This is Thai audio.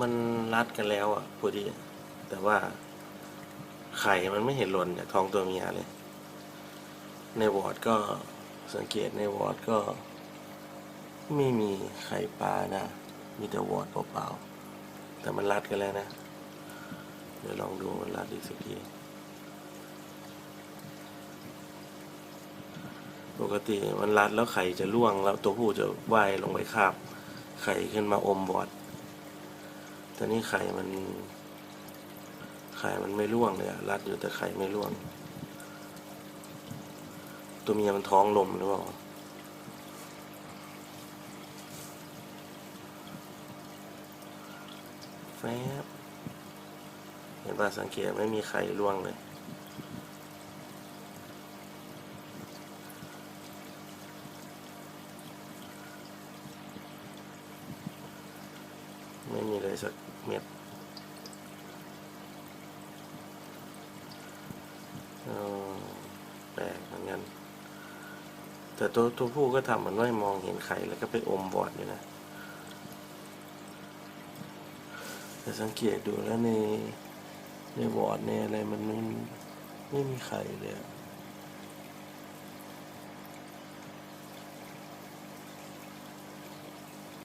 มันรัดกันแล้วอะพอดี แต่ว่าไข่มันไม่เห็นหล่นจากท้องตัวเมียเลย ในวอร์ดก็สังเกตในวอร์ดก็ ไม่มีไข่ปลานะ มีแต่วอร์ดเปล่าๆแต่มันรัดกันแล้วนะ เดี๋ยวลองดูมันรัดอีกสักทีปกติมันรัดแล้วไข่จะร่วงแล้วตัวผู้จะว่ายลงไปคาบ ไข่ขึ้นมาอมบอด แต่นี่ไข่มันไข่มันไม่ร่วงเลยอะรัดอยู่แต่ไข่ไม่ร่วง ตัวเมียมันท้องลมหรือเปล่าแฟบเห็นป่ะสังเกตไม่มีไข่ร่วงเลย ม่มีเลยสักเม็ดแปลกเหมือนกันแต่ตัวตัวผู้ก็ทำเหมือนว่ามองเห็นไข่แล้วก็ไปอมบอดอยู่นะแต่สังเกตดูแล้วในในบอดในอะไรมันไม่ไม่มีไข่เลยอะ